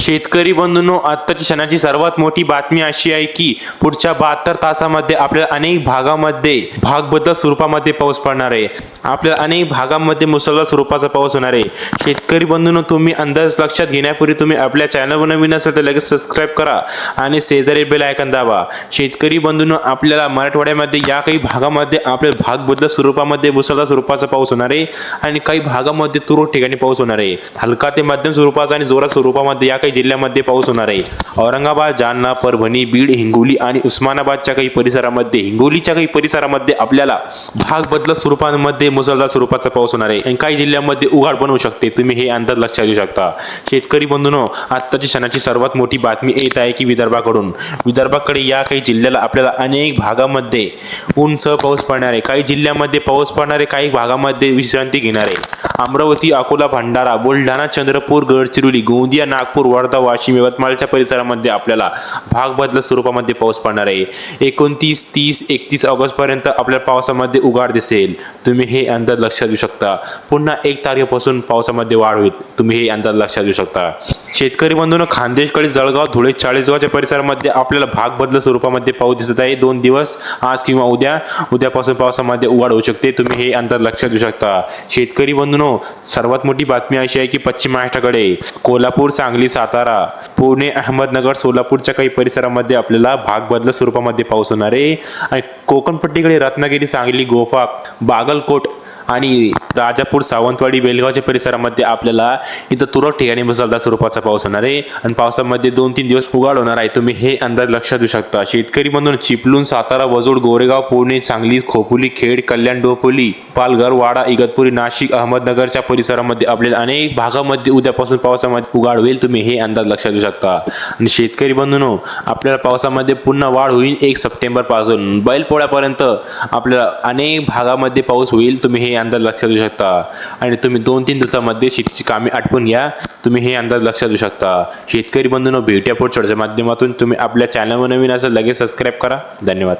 शेतकरी बंधूंनो आत्ताची क्षणाची सर्वात मोठी बातमी अशी आहे की पुढच्या बहात्तर तासामध्ये आपल्याला अनेक भागामध्ये भागबद्ध स्वरूपामध्ये पाऊस पडणार आहे. आपल्याला अनेक भागामध्ये मुसळधार स्वरूपाचा पाऊस होणार आहे. शेतकरी बंधूंनो तुम्ही अंदाज लक्षात घेण्यापूर्वी तुम्ही आपल्या चॅनलवर नवीन असेल तर लगेच सबस्क्राईब करा आणि शेजारी बेल आयकन दाबा. शेतकरी बंधूंनो आपल्याला मराठवाड्यामध्ये या काही भागामध्ये आपल्या भागबद्ध स्वरूपामध्ये मुसळधार स्वरूपाचा पाऊस होणार आहे आणि काही भागामध्ये तुरळक ठिकाणी पाऊस होणार आहे. हलका ते मध्यम स्वरूपाचा आणि जोरा स्वरूपामध्ये या काही जिल्ह्यामध्ये पाऊस होणार आहे. औरंगाबाद जालना परभणी बीड हिंगोली आणि उस्मानाबादच्या काही परिसरामध्ये हिंगोलीच्या काही परिसरामध्ये आपल्याला भाग बदलत स्वरूपामध्ये मुसळधार स्वरूपाचा पाऊस होणार आहे. आणि काही जिल्ह्यामध्ये उघाड पण होऊ शकते. तुम्ही हे अंदाज लक्षात घेऊ शकता. शेतकरी बंधूनो आत्ताची क्षणाची सर्वात मोठी बातमी येत आहे की विदर्भाकडून. विदर्भाकडे या काही जिल्ह्याला आपल्याला अनेक भागामध्ये उंच पाऊस पडणार आहे. काही जिल्ह्यामध्ये पाऊस पडणार आहे काही भागामध्ये विश्रांती घेणार आहे. अमरावती अकोला भंडारा बुलढाणा चंद्रपूर गडचिरोली गोंदिया नागपूर वर्धा वाशिम यवतमाळच्या परिसरामध्ये आपल्याला भाग बदलत स्वरूपामध्ये पाऊस पडणार आहे. एकोणतीस तीस एकतीस ऑगस्ट पर्यंत आपल्या पावसामध्ये उघाड दिसेल. तुम्ही हे अंदाज लक्षात घेऊ शकता. पुन्हा एक तारखेपासून पावसामध्ये वाढ होईल. तुम्ही हे अंदाज लक्षात घेऊ शकता. शेतकरी बंधून खानदेशकडे जळगाव धुळे चाळीसगावच्या परिसरामध्ये आपल्याला भाग बदल स्वरूपामध्ये पाऊस दिसत आहे. दोन दिवस आज किंवा उद्या उद्यापासून पावसामध्ये उघाड होऊ शकते. तुम्ही हे अंतर लक्षात घेऊ शकता. शेतकरी बंधूनो सर्वात मोठी बातमी अशी आहे की पश्चिम महाराष्ट्राकडे कोल्हापूर सांगली सातारा पुणे अहमदनगर सोलापूरच्या काही परिसरामध्ये आपल्याला भाग बदलत स्वरूपामध्ये पाऊस होणार आहे. आणि कोकणपट्टीकडे रत्नागिरी सांगली गोफाक बागलकोट आणि राजापूर सावंतवाडी बेलगावच्या परिसरामध्ये आपल्याला इथं तुरळक ठिकाणी मुसळधार स्वरूपाचा पाऊस होणार आहे. आणि पावसामध्ये दोन तीन दिवस उघाड होणार आहे. तुम्ही हे अंदाज लक्षात देऊ शकता. शेतकरी म्हणून चिपलून सातारा वजोड गोरेगाव पुणे सांगली खोपोली खेड कल्याण डोपोली पालघर वाडा इगतपुरी नाशिक अहमदनगरच्या परिसरामध्ये आपल्याला अनेक भागामध्ये उद्यापासून पावसामध्ये उघाड होईल. तुम्ही हे अंदाज लक्षात देऊ शकता. आणि शेतकरी बंधूंनो आपल्याला पावसामध्ये पुन्हा वाढ होईल एक सप्टेंबरपासून. बैलपोळ्यापर्यंत आपल्याला अनेक भागामध्ये पाऊस होईल. तुम्ही हे अंदाज लक्षात देऊ शकता. आणि तुम्ही दोन तीन दिवसामध्ये शेतीची कामे आटपून घ्या. तुम्ही हे अंदाज लक्षात देऊ शकता. शेतकरी बंधूंनो भेट्या पोट माध्यमातून तुम्ही आपल्या चॅनलवर नवीन असं लगेच सबस्क्राईब करा. धन्यवाद.